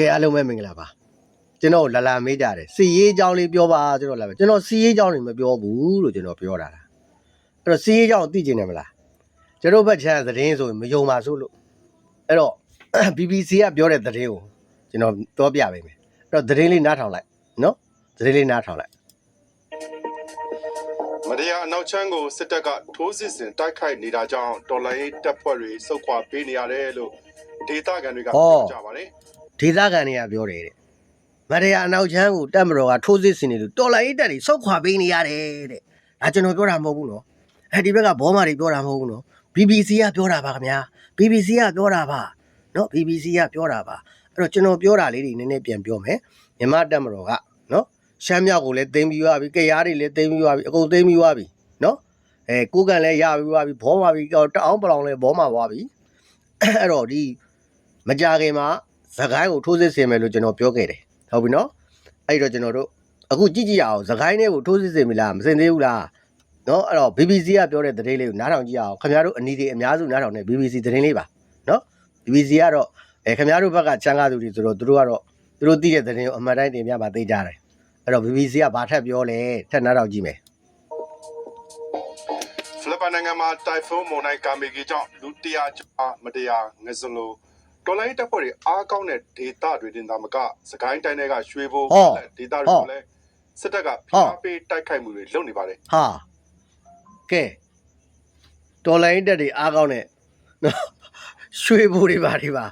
ကဲအားလုံးပဲမင်္ဂလာပါကျွန်တော်လာလာမေးကြတယ်စီရေးအကြောင်းလေးပြောပါကျွန်တော်လာပဲကျွန်တော်စီရေးအကြောင်းလေးမပြောဘူးလို့ကျွန်တော်ပြောတာလားအဲ့တော့စီရေးအကြောင်းသိကျင်တယ်မလားကျွန်တော်ဘက်ချမ်းသတင်းဆိုရင်မယုံပါစို့လို့အဲ့တော့ BBC ကပြောတဲ့သတင်းကိုကျွန်တော်ပြောပြပေးမယ်အဲ့တော့သတင်းလေးနားထောင်လိုက်နော်သတင်းလေးနားထောင်လိုက်မတရားအနောက်ချမ်းကိုစစ်တပ်ကထိုးစစ်ဆင်တိုက်ခိုက်နေတာကြောင့်တော်လိုင်းတပ်ဖွဲ့တွေစုခွာပေးနေရတယ်လို့ဒေသခံတွေကပြောကြပါတယ် ဒေသခံတွေကပြောတယ်တဲ့မရရအနောက်ချမ်းကိုတက်မတော်ကထိုးစစ်ဆင်နေလို့တော်လိုင်းတက်တွေစောက်ခွာပေးနေရတယ်တဲ့ဒါကျွန်တော်ပြောတာမဟုတ်ဘူးနော်အဲဒီဘက်ကဘောမာတွေပြောတာမဟုတ်ဘူးနော် BBC ကပြောတာပါခင်ဗျာ BBC ကပြောတာပါနော် BBC ကပြောတာပါအဲ့တော့ကျွန်တော်ပြောတာလေးတွေနည်းနည်းပြန်ပြောမယ်မြန်မာတက်မတော်ကနော်ရှမ်းမြောက်ကိုလည်းသိမ်းပြီးသွားပြီကြရားတွေလည်းသိမ်းပြီးသွားပြီအကုန်သိမ်းပြီးသွားပြီနော်အဲကိုကန်လည်းရပြီးသွားပြီဘောမာပြီတအောင်ပလောင်လည်းဘောမာသွားပြီအဲ့တော့ဒီမကြခင်မှာ သခိုင်းကိုထိုးစစ်ဆင်မယ်လို့ကျွန်တော်ပြောခဲ့တယ်ဟုတ်ပြီနော်အဲ့တော့ကျွန်တော်တို့အခုကြည့်ကြည့်ရအောင်သခိုင်းတွေကိုထိုးစစ်ဆင်ပြီလားမဆင်သေးဘူးလားနော်အဲ့တော့ BBC ကပြောတဲ့သတင်းလေးကိုနားထောင်ကြည့်အောင်ခင်ဗျားတို့အနီးတွေအများစုနားထောင်တဲ့ BBC သတင်းလေးပါနော် BBC ကတော့အဲခင်ဗျားတို့ဘက်ကချမ်းကားသူတွေဆိုတော့သူတို့ကတော့သူတို့သိတဲ့သတင်းကိုအမှန်တိုင်းတင်ပြပါသိကြတယ်အဲ့တော့ BBC ကဘာထက်ပြောလဲထက်နားထောင်ကြည့်မယ်ဖိလစ်ပိုင်နိုင်ငံမှာတိုင်ဖုန်းမုန်တိုင်းကာမီဂီကြောင့်လူတရာကျော်မတရားငစလို တော်လိုင်းတပ်ဖွဲ့တွေအားကောင်းတဲ့ဒေသတွေတင်သာမကစကိုင်းတိုင်းတွေကရွှေဘိုဒေသတွေကိုလည်းစစ်တပ်ကဖိအားပေးတိုက်ခိုက်မှုတွေလုပ်နေပါတယ်ဟာကဲတော်လိုင်းတက်တွေအားကောင်းတဲ့နော်ရွှေဘူတွေပါတွေပါ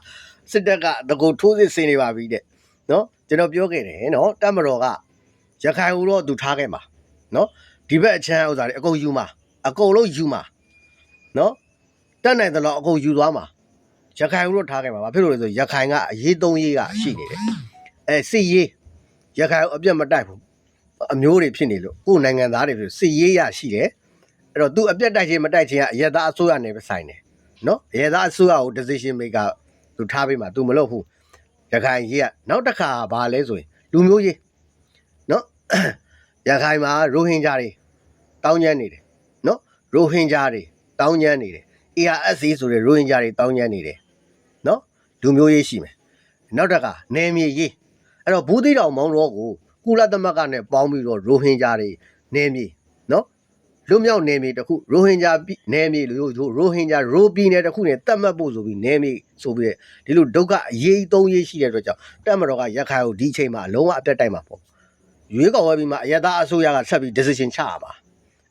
စစ်တပ်ကတကူထိုးစစ်ဆင်နေပါပြီတဲ့နော်ကျွန်တော်ပြောခဲ့တယ်နော်တပ်မတော်ကရခိုင်ဦးတော့သူထားခဲ့မှာနော်ဒီဘက်အချမ်းဥစ္စာတွေအကုန်ယူမှာအကုန်လုံးယူမှာနော်တက်နိုင်တယ်လို့အကုန်ယူသွားမှာ ရခိုင်ဦးတော့ထားခဲ့မှာဘာဖြစ်လို့လဲဆိုရခိုင်ကအရေးသုံးရေးကရှိနေတယ်အဲစစ်ရေးရခိုင်ဦးအပြတ်မတိုက်ဘူးအမျိုးတွေဖြစ်နေလို့ကိုယ်နိုင်ငံသားတွေဖြစ်စစ်ရေးရရှိတယ်အဲ့တော့သူအပြတ်တိုက်ခြင်းမတိုက်ခြင်းကအရသာအစိုးရနဲ့ပဲဆိုင်တယ်နော်အရသာအစိုးရကို decision maker သူထားပေးမှာသူမလုပ်ဘူးရခိုင်ရေးကနောက်တစ်ခါဘာလဲဆိုရင်လူမျိုးရေးနော်ရခိုင်မှာရိုဟင်ဂျာတွေတောင်းကျမ်းနေတယ်နော်ရိုဟင်ဂျာတွေတောင်းကျမ်းနေတယ် ARSC ဆိုတဲ့ရိုဟင်ဂျာတွေတောင်းကျမ်းနေတယ်နော် လူမျိုးရေးရှိမယ်နောက်တစ်ခါနယ်မြေရေးအဲ့တော့ဘူးသီးတောင်မောင်းတော့ကိုကုလသမဂ္ဂနဲ့ပေါင်းပြီးတော့ရိုဟင်ဂျာတွေနယ်မြေနော်လွတ်မြောက်နယ်မြေတစ်ခုရိုဟင်ဂျာပြည်နယ်မြေလို့ရိုဟင်ဂျာရိုပြည်နယ်တစ်ခုနဲ့တတ်မှတ်ဖို့ဆိုပြီးနယ်မြေဆိုပြီးဒီလိုဒုက္ခအရေးသုံးရေးရှိတဲ့အတွက်ကြောင့်တက်မတော်ကရခိုင်ကိုဒီအချိန်မှာလုံးဝအပြတ်တိုက်မှာပေါ့ရွေးကောက်ပွဲပြီးမှအရသာအစိုးရကဆက်ပြီး decision ချရပါ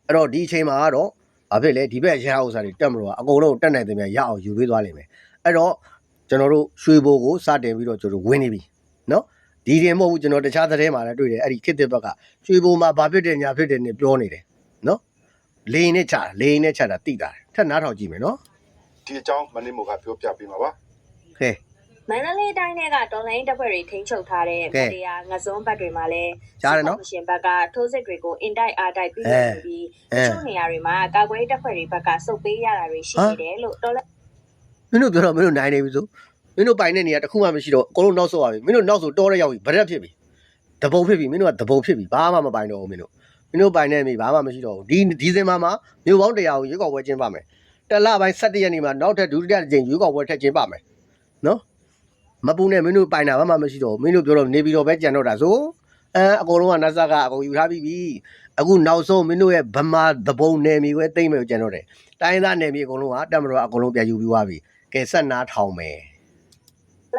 အဲ့တော့ဒီအချိန်မှာကတော့ဘာဖြစ်လဲဒီဘက်ရဟဥစ္စာတွေတက်မတော်ကအကုန်လုံးတက်နိုင်တယ်များရအောင်ယူပေးသွားလိမ့်မယ်အဲ့တော့ ကျွန်တော်တို့ရွှေဘိုကိုစတင်ပြီးတော့ကျွန်တော်ဝင်နေပြီနော်ဒီတင်မဟုတ်ဘူးကျွန်တော်တခြားသတင်းမှာလည်းတွေ့တယ်အဲ့ဒီခစ်တဲ့ဘက်ကရွှေဘုံမှာဘာဖြစ်တယ်ညာဖြစ်တယ်နဲ့ပြောနေတယ်နော်လေရင်နဲ့ချတာလေရင်နဲ့ချတာတိတာတယ်ထက်နားထောင်ကြည့်မယ်နော်ဒီအကြောင်းမင်းမို့ကပြောပြပေးမှာပါဟဲမန္တလေးတိုင်းထဲကတော်လိုင်းတပ်ဖွဲ့တွေထိန်းချုပ်ထားတဲ့ကဲမတရားငစွန်းဘတ်တွေမှာလည်းကြားတယ်နော်စစ်ကော်မရှင်ဘက်ကထိုးစစ်တွေကိုအင်တိုက်အားတိုက်ပြီးနေပြီးအဲတချို့နေရာတွေမှာကာကွယ်ရေးတပ်ဖွဲ့တွေဘက်ကစုပ်ပေးရတာတွေရှိနေတယ်လို့တော်လိုင်း မင်းတို့ပြောတော့မင်းတို့နိုင်နေပြီဆိုမင်းတို့ပိုင်တဲ့နေရာတစ်ခုမှမရှိတော့အကုန်လုံးနောက်ဆုတ်သွားပြီမင်းတို့နောက်ဆိုတောရဲရောက်ပြီဗရက်ဖြစ်ပြီတပုံဖြစ်ပြီမင်းတို့ကတပုံဖြစ်ပြီဘာမှမပိုင်တော့ဘူးမင်းတို့မင်းတို့ပိုင်နေပြီဘာမှမရှိတော့ဘူးဒီဒီစင်မှာမှာမြို့ပေါင်းတရားကိုရွေးကောက်ပွဲကျင်းပမယ်တစ်လပိုင်း17ရက်နေ့မှာနောက်ထပ်ဒုတိယကြိမ်ရွေးကောက်ပွဲထပ်ကျင်းပမယ်နော်မပူနဲ့မင်းတို့ပိုင်တာဘာမှမရှိတော့ဘူးမင်းတို့ပြောတော့နေပြီးတော့ပဲကြံတော့တာဆိုအဲအကုန်လုံးကနတ်ဆာကအကုန်ယူထားပြီးပြီအခုနောက်ဆုံးမင်းတို့ရဲ့ဗမာသဘုံနယ်မြေပဲတိမ့်မယ်ကြံတော့တယ်တိုင်းသားနယ်မြေအကုန်လုံးကတက်မတော်ကအကုန်လုံးပြန်ယူပြီးသွားပြီ ကဲဆက်နားထောင်မယ်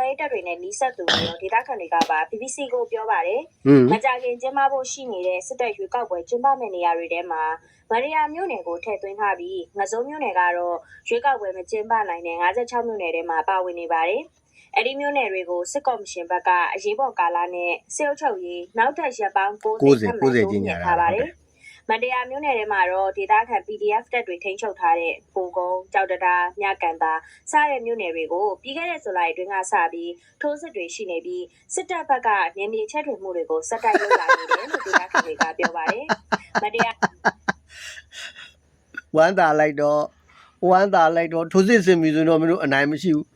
ရေးတပ်တွေနဲ့နီးစပ်သူတွေရောဒေသခံတွေကပါ BBC ကိုပြောပါတယ်ဟွန်းမကြခင်ကျင်းပဖို့ရှိနေတဲ့စစ်တပ်ရွေးကောက်ပွဲကျင်းပမယ့်နေရာတွေထဲမှာမရိယာမြို့နယ်ကိုထည့်သွင်းထားပြီးငစုံမြို့နယ်ကတော့ရွေးကောက်ပွဲမကျင်းပနိုင်တဲ့56မြို့နယ်ထဲမှာပါဝင်နေပါတယ်။အဲ့ဒီမြို့နယ်တွေကိုစစ်ကော်မရှင်ဘက်ကအရေးပေါ်ကာလနဲ့စစ်အုပ်ချုပ်ရေးနောက်ထပ်ရက်ပေါင်း90ခန့်မှတိုးမြင့်ထားပါတယ်။ မတရားမြို့နယ်ထဲမှာတော့ဒေသခံ PDF တပ်တွေထိန်းချုပ်ထားတဲ့ပုံကုန်းကြောက်တတာမြကန်တာစတဲ့မြို့နယ်တွေကိုပြီးခဲ့တဲ့ဇူလိုင်အတွင်းကစပြီးထိုးစစ်တွေရှိနေပြီးစစ်တပ်ဘက်ကနေမြေချက်ထွေမှုတွေကိုစက်တိုက်လုပ်လာနေတယ်လို့ဒေသခံတွေကပြောပါတယ်။မတရားဝမ်းသာလိုက်တော့ဝမ်းသာလိုက်တော့ထိုးစစ်စင်ပြီဆိုတော့မင်းတို့အနိုင်မရှိဘူး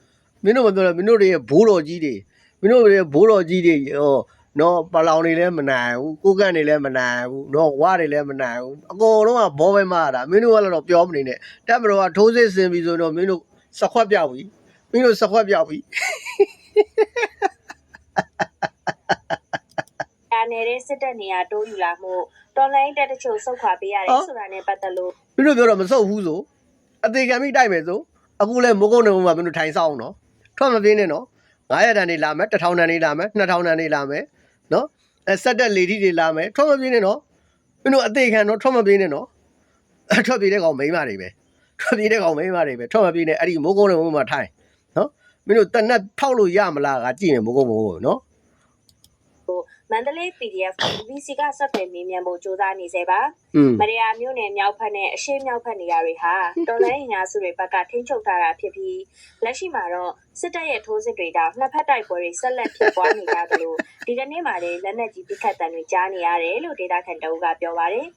မင်းတို့မပြောတော့မင်းတို့တွေရဲ့ဘိုးတော်ကြီးတွေမင်းတို့တွေရဲ့ဘိုးတော်ကြီးတွေဟော နော်ပလောင်တွေလည်းမနိုင်ဘူးကိုကန့်တွေလည်းမနိုင်ဘူးနော်ဝါတွေလည်းမနိုင်ဘူးအကုန်လုံးကဘောပဲမတာမင်းတို့ကတော့ပြောမနေနဲ့တက်မတော်ကထိုးစစ်စင်ပြီဆိုတော့မင်းတို့စခွက်ပြောက်ပြီမင်းတို့စခွက်ပြောက်ပြီစစ်တပ်နေရာတိုးယူလာမှုတော်လိုင်းတက်တချို့စုတ်ခွာပေးရတယ်ဆိုတာနဲ့ပတ်သက်လို့မင်းတို့ပြောတော့မစုပ်ဘူးဆိုအသေးခံပြီးတိုက်မယ်ဆိုအခုလဲမိုးကုန်းနေမှာမင်းတို့ထိုင်ဆောင်နော်ထွက်မပြင်းနဲ့နော်900တန်နေလာမယ်1000တန်နေလာမယ်2000တန်နေလာမယ် နော်အဲဆက်တက်လေဒီတွေလာမယ်ထွက်မပြင်းနဲ့နော်မင်းတို့အသေးခံနော်ထွက်မပြင်းနဲ့နော်အထွက်ပြေးတဲ့ကောင်မိန်းမတွေပဲထွက်ပြေးတဲ့ကောင်မိန်းမတွေပဲထွက်မပြေးနဲ့အဲ့ဒီမိုးကုန်းနေမှာထိုင်နော်မင်းတို့တနက်ဖောက်လို့ရမလားကကြည့်မယ်မိုးကုန်းမိုးကုန်းနော် မန္တလေး PDF BBC ကဆက်သွယ်မေးမြန်းဖို့စ조사နေစေပါ อืม မရယာမြို့နယ်မြောက်ဖက်နဲ့အရှေ့မြောက်ဖက်နေရာတွေဟာတော်လိုင်းအင်အားစုတွေဘက်ကထိန်းချုပ်ထားတာဖြစ်ပြီးလက်ရှိမှာတော့စစ်တပ်ရဲ့ထိုးစစ်တွေကြောင့်နှစ်ဖက်တိုက်ပွဲတွေဆက်လက်ဖြစ်ပွားနေကြသလိုဒီကနေ့မှလည်းလက်နက်ကြီးပစ်ခတ်တံတွေကြားနေရတယ်လို့ဒေတာခန်တအုပ်ကပြောပါတယ်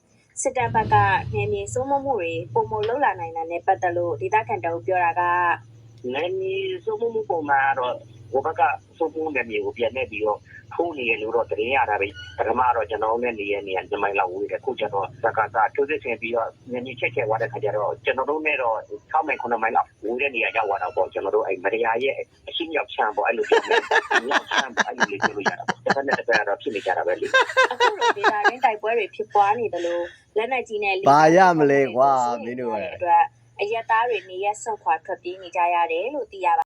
စစ်တပ်ဘက်ကနေမြေစိုးမိုးမှုတွေပုံမလှုပ်လာနိုင်တာနဲ့ပတ်သက်လို့ဒေတာခန်တအုပ်ပြောတာက နယ်မြေစိုးမိုးမှုပုံမှန်ကတော့ ဟိုဘက်က စိုးမိုးနယ်မြေကို ပြန်နေပြီးတော့ ထိုးနေရလို့တော့ သတင်းရတာပဲပထမတော့ ကျွန်တော်နဲ့ နေရနေရဒီမိုင်လောက်ဝေးတယ်ခုကျတော့သက်ကစားထိုးစစ်ဆင်ပြီးတော့ နယ်မြေချက်ချက်သွားတဲ့ခါကျတော့ ကျွန်တော်တို့နဲ့တော့6မိုင်9မိုင်လောက် ဝေးတဲ့နေရာ ရောက်သွားတော့ပေါ့ကျွန်တော်တို့အဲ့မရယာရဲ့ အရှိမြောက်ချမ်းပေါ့ အဲ့လိုပြောမယ်မြောက်ချမ်းပေါ့ အဲ့လိုလေး ပြောလို့ရတာပေါ့တစ်ဖက်နဲ့တစ်ဖက်ကတော့ ဖြစ်နေကြတာပဲလေ အခုလို ဒေတာရင်းတိုက်ပွဲတွေ ဖြစ်ပွားနေတယ်လို့လက်နက်ကြီးနဲ့ဘာရမလဲကွာမင်းတို့ကအတွက် အရက်သားတွေ နေရက်ဆွန့်ခွာ ထွက်ပြေးနေကြရတယ်လို့ သိရပါ